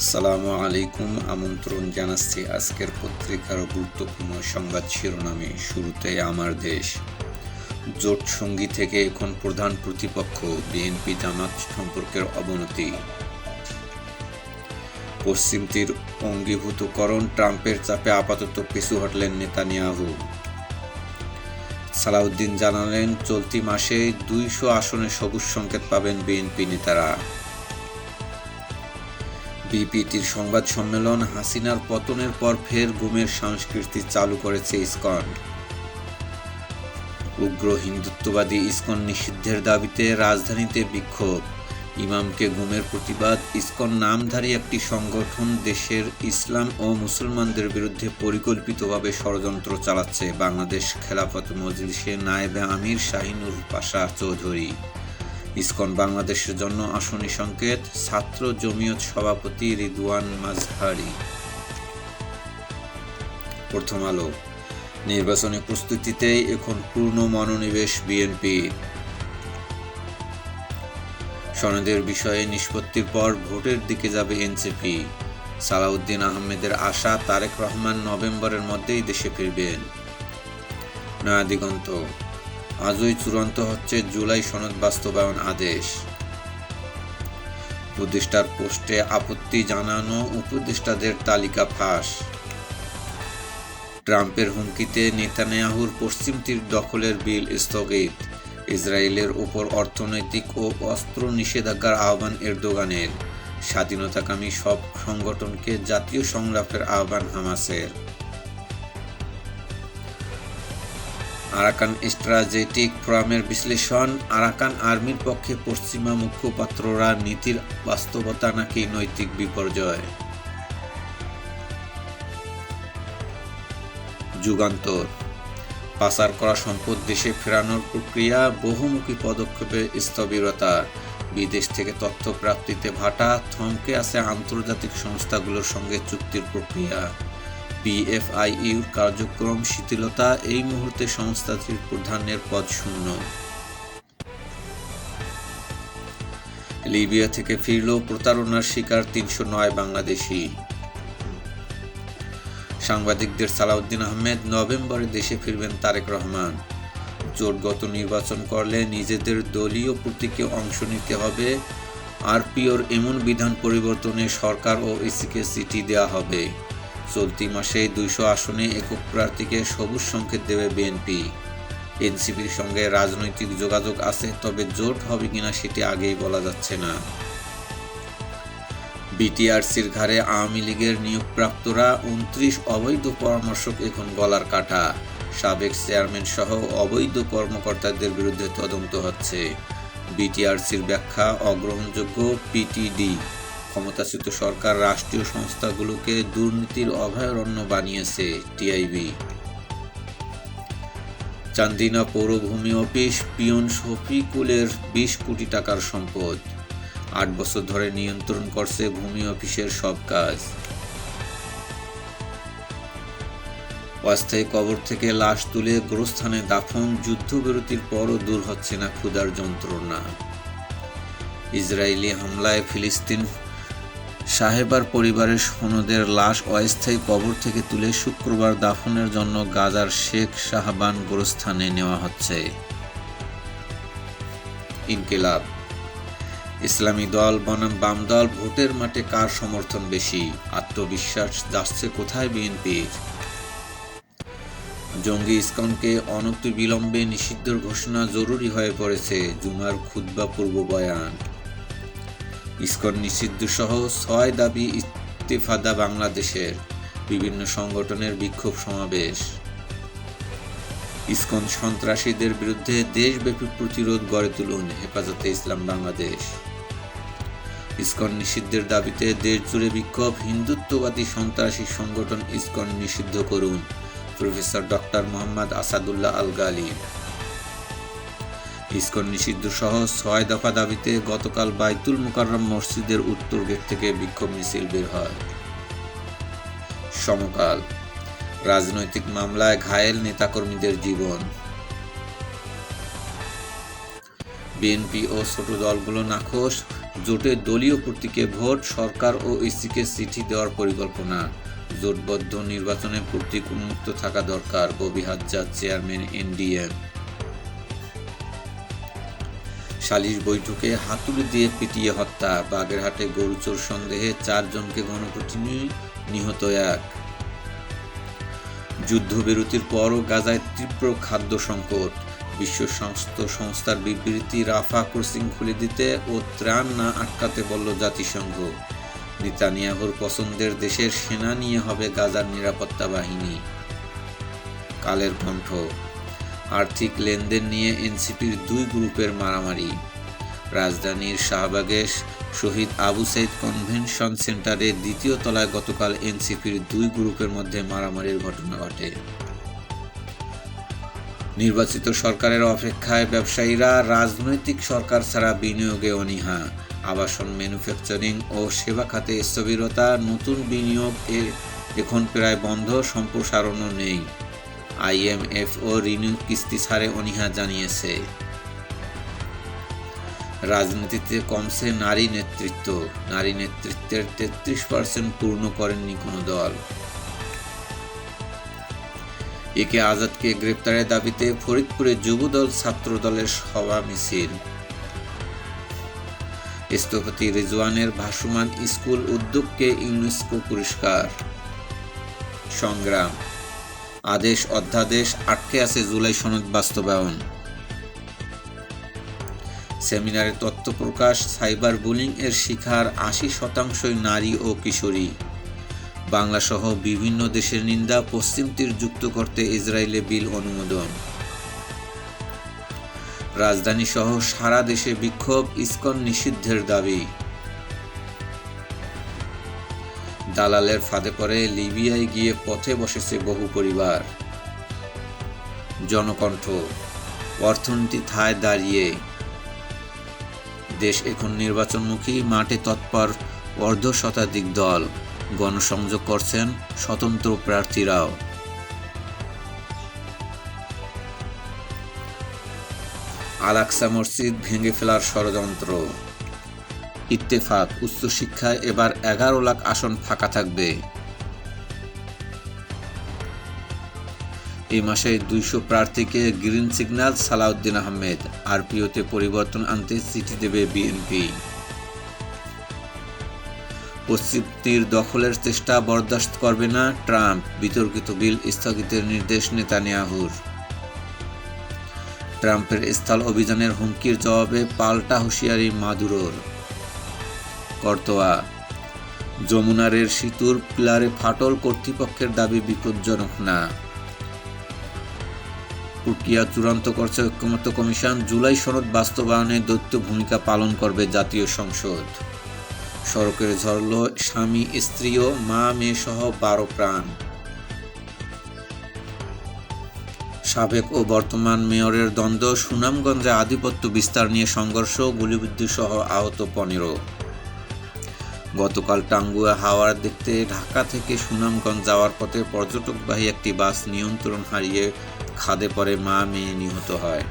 আসসালামু আলাইকুম। আমন্ত্রণ জানাচ্ছি আজকের পত্রিকার গুরুত্বপূর্ণ সংবাদ শিরোনামে। শুরুতে আমার দেশ। জোট সঙ্গী থেকে এখন প্রধান প্রতিপক্ষ, বিএনপি জামাত সম্পর্কের অবনতি। পশ্চিম তীর অঙ্গীভূতকরণ, ট্রাম্পের চাপে আপাতত পিছু হটলেন নেতানিয়াহু। সালাউদ্দিন জানালেন, চলতি মাসে দুইশো আসনে সবুজ সংকেত পাবেন বিএনপি নেতারা। বিপিটির সংবাদ সম্মেলন হাসিনার পতনের পর ফের গুমের সংস্কৃতি চালু করেছে ইসকন। উগ্র হিন্দুত্ববাদী ইসকন নিষিদ্ধের দাবিতে রাজধানীতে বিক্ষোভ। ইমামকে গুমের প্রতিবাদ, ইসকন নামধারী একটি সংগঠন দেশের ইসলাম ও মুসলমানদের বিরুদ্ধে পরিকল্পিতভাবে ষড়যন্ত্র চালাচ্ছে বাংলাদেশ খেলাফত মজলিসে নায়েবে আমির শাহিনুর পাশা চৌধুরী। ইসকন বাংলাদেশের জন্য আসনি সংকেত, ছাত্র জমিয়ত সভাপতি রিদওয়ান মাজহারি প্রথম আলো, নির্বাচনী প্রস্তুতিতেই এখন পূর্ণ মনোনিবেশ বিএনপি। সনদের বিষয়ে নিষ্পত্তির পর ভোটের দিকে যাবে এনসিপি। সালাউদ্দিন আহমেদের আশা তারেক রহমান নভেম্বরের মধ্যেই দেশে ফিরবেন। নয়া দিগন্ত আজই চূড়ান্ত হচ্ছে জুলাই সনদ বাস্তবায়ন আদেশ। উপদেষ্টার পোস্টে আপত্তি জানানো উপদেষ্টাদের তালিকা ফাঁস। ট্রাম্পের হুমকিতে নেতানিয়াহুর পশ্চিম তীর দখলের বিল স্থগিত। ইসরায়েলের উপর অর্থনৈতিক ও অস্ত্র নিষেধাজ্ঞার আহ্বান এরদোগানের। স্বাধীনতাকামী সব সংগঠনকে জাতীয় সংলাপের আহ্বান হামাসের। আরাকান স্ট্র্যাটেজিক ফোরামের বিশ্লেষণ, আরাকান আর্মির পক্ষে পশ্চিমা মুখপাত্ররা নীতির বাস্তবতা নাকি নৈতিক বিপর্যয়? যুগান্তর। পাচার করা সম্পদ দেশে ফেরানোর প্রক্রিয়া, বহুমুখী পদক্ষেপে স্থবিরতা। বিদেশ থেকে তথ্য প্রাপ্তিতে ভাটা, থমকে আছে আন্তর্জাতিক সংস্থাগুলোর সঙ্গে চুক্তির প্রক্রিয়া। পিএফআইইউর কার্যক্রম শিথিলতা, এই মুহূর্তে সংস্থাটির প্রধানের পদ শূন্য। লিবিয়া থেকে ফিরল প্রতারণার শিকার তিনশো নয় বাংলাদেশি। সাংবাদিকদের সালাউদ্দিন আহমেদ, নভেম্বরে দেশে ফিরবেন তারেক রহমান। জোটগত নির্বাচন করলে নিজেদের দলীয় প্রতীকে অংশ নিতে হবে। আরপিওর এমন বিধান পরিবর্তনে সরকার ও ইসিকে চিঠি দেওয়া হবে। চলতি মাসে দুইশো আসনে একক প্রার্থীকে সবুজ সংকেত দেবে বিএনপি। এনসিপির সঙ্গে রাজনৈতিক যোগাযোগ আছে, তবে জোট হবে কিনা সেটি আগেই বলা যাচ্ছে না। বিটিআরসির ঘাড়ে আওয়ামী লীগের নিয়োগপ্রাপ্তরা উনত্রিশ অবৈধ পরামর্শক এখন গলার কাটা। সাবেক চেয়ারম্যান সহ অবৈধ কর্মকর্তাদের বিরুদ্ধে তদন্ত হচ্ছে। বিটিআরসির ব্যাখ্যা, অগ্রহণযোগ্য পিটিডি। ক্ষমতাচ্যুত সরকার রাষ্ট্রীয় সংস্থাগুলোকে দুর্নীতির অভয়ারণ্য বানিয়েছে টিআইবি। চান্দিনা পৌরভূমি অফিস পিয়ন শফিকুলের বিশ কোটি টাকার সম্পদ। আট বছর ধরে নিয়ন্ত্রণ করছে ভূমি অফিসের সব কাজ। অস্থায়ী কবর থেকে লাশ তুলে গোরস্থানে দাফন, যুদ্ধবিরতির পরও দূর হচ্ছে না ক্ষুধার যন্ত্রণা। ইসরায়েলি হামলায় ফিলিস্তিন সাহেবার পরিবারের সনদের লাশ অস্থায়ী কবর থেকে তুলে শুক্রবার দাফনের জন্য গাজার শেখ শাহবান গোরস্থানে নেওয়া হচ্ছে। ইনকিলাব। ইসলামী দল বনাম বাম দল ভোটের মাঠে কার সমর্থন বেশি? আত্মবিশ্বাস যাচ্ছে কোথায় বিএনপির? জঙ্গি ইসকনকে অনতি বিলম্বে নিষিদ্ধর ঘোষণা জরুরি হয়ে পড়েছে জুমার খুদ্া পূর্ব বয়ান। ইসকন নিষিদ্ধ সহ ছয় দাবি ইস্তেফাদা বাংলাদেশের। বিভিন্ন সংগঠনের বিক্ষোভ সমাবেশ। ইসকন সন্ত্রাসীদের বিরুদ্ধে দেশব্যাপী প্রতিরোধ গড়ে তুলুন হেফাজতে ইসলাম বাংলাদেশ। ইসকন নিষিদ্ধের দাবিতে দেশ জুড়ে বিক্ষোভ, হিন্দুত্ববাদী সন্ত্রাসী সংগঠন ইস্কন নিষিদ্ধ করুন, প্রফেসর ডক্টর মোহাম্মদ আসাদুল্লাহ আল গালি ইসকন নিষিদ্ধ সহ ছয় দফা দাবিতে গতকাল বাইতুল মুকাররম মসজিদের উত্তর গেট থেকে বিক্ষোভ মিছিল বের হয়। সমকাল। রাজনৈতিক মামলায় ঘায়েল নেতাকর্মীদের জীবন। বিএনপি ও ছোট দলগুলো নাখোশ, জোটে দলীয় প্রতীকে ভোট, সরকার ও ইসিকে চিঠি দেওয়ার পরিকল্পনা। জোটবদ্ধ নির্বাচনে প্রতীক উন্মুক্ত থাকা দরকার ববি হাজ্জাদ চেয়ারম্যান এনডিএম। সালিশ বৈঠকে হাতুড়ি দিয়ে পিটিয়ে হত্যা, বাগেরহাটে গরুচোর সন্দেহে চারজনকে গণপ্রতিনিধি নিহত এক। যুদ্ধবিরতির পরও গাজায় তীব্র খাদ্য সংকট। বিশ্ব স্বাস্থ্য সংস্থার বিবৃতি রাফা ক্রসিং খুলে দিতে ও ত্রাণ না আটকাতে বলল জাতিসংঘ। নেতানিয়াহুর পছন্দের দেশের সেনা নিয়ে হবে গাজার নিরাপত্তা বাহিনী। কালের কণ্ঠ আর্থিক লেনদেন নিয়ে এনসিপির দুই গ্রুপের মারামারি। রাজধানীর শাহবাগে শহীদ আবু সাইদ কনভেনশন সেন্টারে দ্বিতীয় তলায় গতকাল এনসিপির দুই গ্রুপের মধ্যে মারামারির ঘটনা ঘটে। নির্বাচিত সরকারের অপেক্ষায় ব্যবসায়ীরা রাজনৈতিক সরকার ছাড়া বিনিয়োগে অনীহা। আবাসন, ম্যানুফ্যাকচারিং ও সেবা খাতে স্থবিরতা, নতুন বিনিয়োগ এর এখন প্রায় বন্ধ, সম্প্রসারণও নেই। আইএমএফ ও ঋণ কিস্তি ছাড়ে অনীহা জানিয়েছে। রাজনীতিতে কমছে নারী নেতৃত্ব। নারী নেতৃত্বের তেত্রিশ পার্সেন্ট পূর্ণ করেননি কোনো দল। একে আজাদকে গ্রেপ্তারের দাবিতে ফরিদপুরে যুবদল ছাত্র দলের সভা মিছিল। স্থপতি রিজওয়ানের ভাসমান স্কুল উদ্যোগকে ইউনেস্কো পুরস্কার। সংগ্রাম। আদেশ অধ্যাদেশ আটকে আছে জুলাই সনদ বাস্তবায়ন। সেমিনারে তথ্য প্রকাশ, সাইবার বুলিং এর শিকার আশি শতাংশই নারী ও কিশোরী। বাংলাসহ বিভিন্ন দেশের নিন্দা পশ্চিম তীর যুক্ত করতে ইসরায়েলে বিল অনুমোদন। রাজধানী সহ সারা দেশে বিক্ষোভ, ইস্কন নিষিদ্ধের দাবি। দালালের ফাঁদে পড়ে লিবিয়ায় গিয়ে পথে বসেছে বহু পরিবার। জনকণ্ঠ, অর্থনীতি থায় দাঁড়িয়ে। দেশ এখন নির্বাচনমুখী, মাঠে তৎপর, অর্ধ শতাধিক দল। গণসংযোগ করছেন স্বতন্ত্র প্রার্থীরাও। আলাক্সা মসজিদ ভেঙে ফেলার ষড়যন্ত্র। ইত্তেফাক উচ্চশিক্ষায় এবার এগারো লাখ আসন ফাঁকা থাকবে। এই মাসে দুইশো প্রার্থীকে গ্রিন সিগন্যাল সালাউদ্দিন আহমেদ, আরপিওতে পরিবর্তন আনতে চিঠি দেবে বিএনপি। পশ্চিম তীর দখলের চেষ্টা বরদাস্ত করবে না ট্রাম্প, বিতর্কিত বিল স্থগিতের নির্দেশ নেতানিয়াহুর। ট্রাম্পের স্থল অভিযানের হুমকির জবাবে পাল্টা হুঁশিয়ারি মাদুরোর। কর্তোয়া। যমুনারের সিতুর পিলারে ফাটল কর্তৃপক্ষের দাবি বিপজ্জনক না। প্রক্রিয়া চূড়ান্ত করছে ঐক্যমত্য কমিশন। জুলাই সনদ বাস্তবায়নে দৈত্য ভূমিকা পালন করবে জাতীয় সংসদ। সড়কে ঝরল স্বামী, স্ত্রী ও মা, মেয়ে সহ বারো প্রাণ। সাবেক ও বর্তমান মেয়রের দ্বন্দ্ব। সুনামগঞ্জে আধিপত্য বিস্তার নিয়ে সংঘর্ষ। গুলিবিদ্ধ সহ আহত পনেরো। গতকাল টাঙ্গুয়া হাওয়ার দেখতে ঢাকা থেকে সুনামগঞ্জ যাওয়ার পথে পর্যটকবাহী একটি বাস নিয়ন্ত্রণ হারিয়ে খাদে পরে মা মেয়ে নিহত হয়।